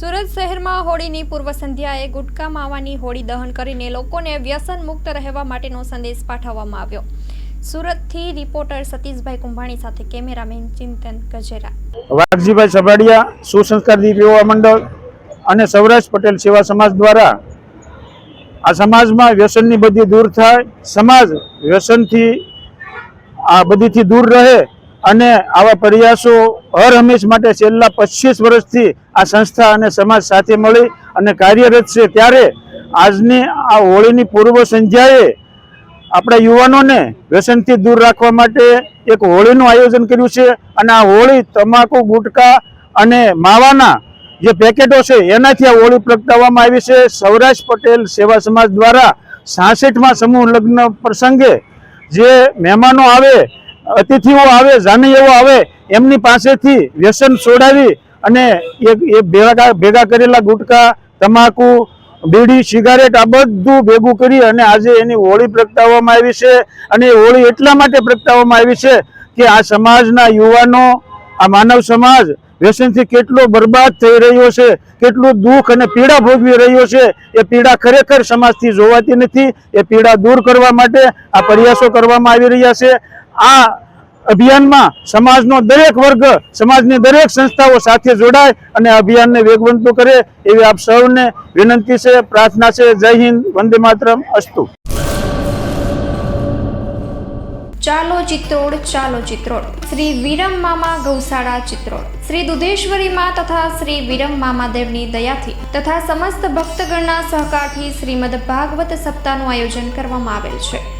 સુરત શહેરમાં હોળીની પૂર્વ સંધ્યાએ ગુટકા માવાની હોળી દહન કરીને લોકોને વ્યસન મુક્ત રહેવા માટેનો સંદેશ પાઠવવામાં આવ્યો. સુરતથી રિપોર્ટર સતીશભાઈ કુંભાણી સાથે કેમેરામેન ચિંતન ગજેરા. વાઘજીભાઈ સભાડિયા સુસંસ્કાર દીપ યુવા મંડળ અને સૌરાષ્ટ્ર પટેલ સેવા સમાજ દ્વારા આ સમાજમાં વ્યસનની બધી દૂર થાય, સમાજ વ્યસનથી આ બધીથી દૂર રહે અને આવા પ્રયાસો હર હંમેશ માટે છેલ્લા પચીસ વર્ષથી આ સંસ્થા અને સમાજ સાથે મળી અને કાર્યરત છે. ત્યારે આજની આ હોળીની પૂર્વ સંધ્યાએ આપણા યુવાનોને વ્યસનથી દૂર રાખવા માટે એક હોળીનું આયોજન કર્યું છે અને આ હોળી તમાકુ, ગુટકા અને માવાના જે પેકેટો છે એનાથી આ હોળી પ્રગટાવવામાં આવી છે. સૌરાષ્ટ્ર પટેલ સેવા સમાજ દ્વારા સાસઠમાં સમૂહ લગ્ન પ્રસંગે જે મહેમાનો આવે અતિથિઓ આવે જાનૈયાઓ આવે, એમની પાસેથી વ્યસન છોડાવી અને એ ભેગા ભેગા કરેલા ગુટકા, તમાકુ, બીડી, સિગારેટ આ બધું ભેગું કરી અને આજે એની હોળી પ્રગટાવવામાં આવી છે. અને એ હોળી એટલા માટે પ્રગટાવવામાં આવી છે કે આ સમાજના યુવાનો, આ માનવ સમાજ વ્યસનથી કેટલો બરબાદ થઈ રહ્યો છે, કેટલું દુઃખ અને પીડા ભોગવી રહ્યો છે, એ પીડા ખરેખર સમાજથી જોવાતી નથી. એ પીડા દૂર કરવા માટે આ પ્રયાસો કરવામાં આવી રહ્યા છે. આ અભિયાનમાં સમાજનો દરેક વર્ગ, સમાજની દરેક સંસ્થાઓ સાથે જોડાય અને અભિયાનને વેગવંતું કરે એવી આપ સૌને વિનંતી છે, પ્રાર્થના છે, જય હિન્દ, વંદે માતરમ, અસ્તુ. ચાલો ચિત્રોડ ચાલો ચિત્રોડ. શ્રી વિરમ મામા ગૌશાળા ચિત્રોડ. શ્રી દુધેશ્વરી માં તથા શ્રી વિરમ મામાદેવની દયાથી તથા સમસ્ત ભક્તગણના સહકારથી શ્રીમદ ભાગવત સપ્તાહનું આયોજન કરવામાં આવેલ છે.